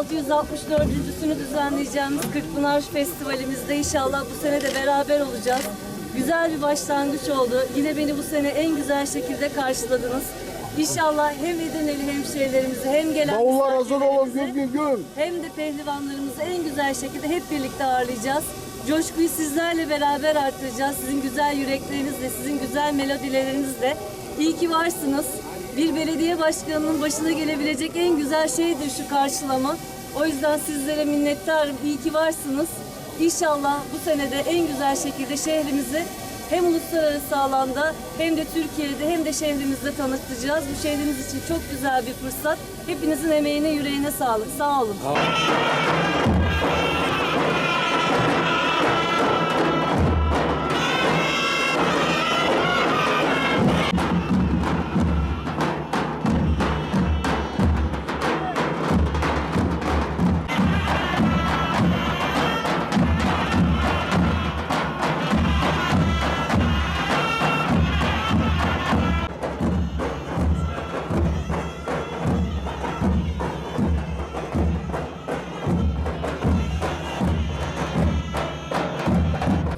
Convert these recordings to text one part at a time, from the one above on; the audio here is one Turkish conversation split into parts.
664.sünü düzenleyeceğimiz Kırkpınar Festivalimizde inşallah bu sene de beraber olacağız. Güzel bir başlangıç oldu. Yine beni bu sene en güzel şekilde karşıladınız. İnşallah hem Edirneli hemşehrilerimizi hem gelen Davullar hazır olun güm güm güm. hem de pehlivanlarımızı en güzel şekilde hep birlikte ağırlayacağız. Coşkuyu sizlerle beraber artıracağız. Sizin güzel yüreklerinizle, sizin güzel melodilerinizle. İyi ki varsınız. Bir belediye başkanının başına gelebilecek en güzel şeydir şu karşılama. O yüzden sizlere minnettarım. İyi ki varsınız. İnşallah bu senede en güzel şekilde şehrimizi hem uluslararası alanda hem de Türkiye'de hem de şehrimizde tanıtacağız. Bu şehrimiz için çok güzel bir fırsat. Hepinizin emeğine, yüreğine sağlık. Sağ olun. O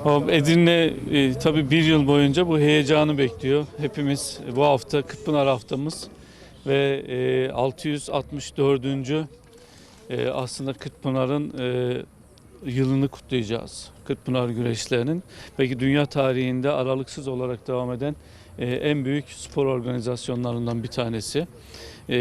Edirne e, tabii bir yıl boyunca bu heyecanı bekliyor. Hepimiz bu hafta Kırkpınar haftamız ve e, 664. E, aslında Kırkpınar'ın e, yılını kutlayacağız. Kırkpınar güreşlerinin. Belki dünya tarihinde aralıksız olarak devam eden e, en büyük spor organizasyonlarından bir tanesi. E,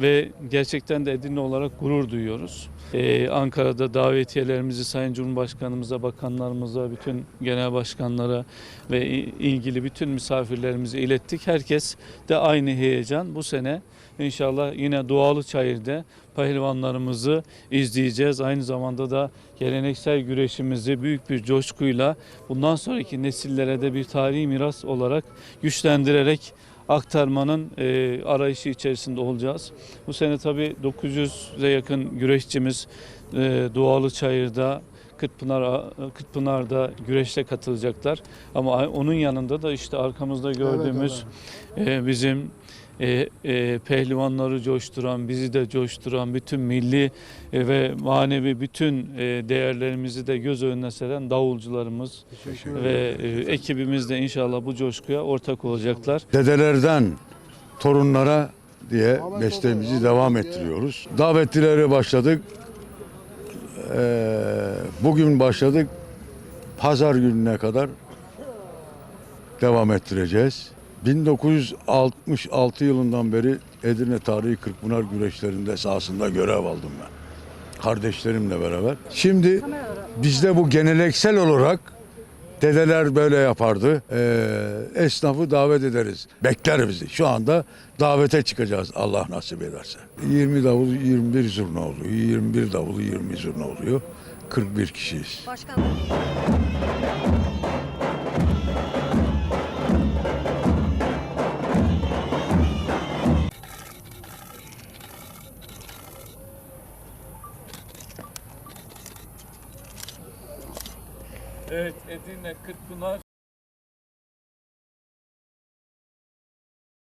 ve gerçekten de Edirne olarak gurur duyuyoruz. Ee, Ankara'da davetiyelerimizi Sayın Cumhurbaşkanımıza, bakanlarımıza, bütün genel başkanlara ve ilgili bütün misafirlerimize ilettik. Herkes de aynı heyecan. Bu sene inşallah yine Doğalı Çayır'da pehlivanlarımızı izleyeceğiz. Aynı zamanda da geleneksel güreşimizi büyük bir coşkuyla bundan sonraki nesillere de bir tarihi miras olarak güçlendirerek aktarmanın e, arayışı içerisinde olacağız. Bu sene tabii 900'e yakın güreşçimiz e, Doğalı Çayır'da Kırkpınar, Kırkpınar'da güreşte katılacaklar. Ama onun yanında da işte arkamızda gördüğümüz e, bizim e, e, pehlivanları coşturan, bizi de coşturan, bütün milli e, ve manevi bütün e, değerlerimizi de göz önüne seren davulcularımız ve e, ekibimiz de inşallah bu coşkuya ortak olacaklar. Dedelerden torunlara diye mesleğimizi devam ettiriyoruz. Davetlileri başladık. Ee, bugün başladık. Pazar gününe kadar devam ettireceğiz. 1966 yılından beri Edirne Tarihi Kırkpınar güreşlerinde sahasında görev aldım ben. Kardeşlerimle beraber. Şimdi bizde bu geleneksel olarak Dedeler böyle yapardı. Ee, esnafı davet ederiz. Bekler bizi. Şu anda davete çıkacağız Allah nasip ederse. 20 davul 21 zurna oluyor. 21 davul 20 zurna oluyor. 41 kişiyiz. Başkan. Evet Edirne Kırkpınar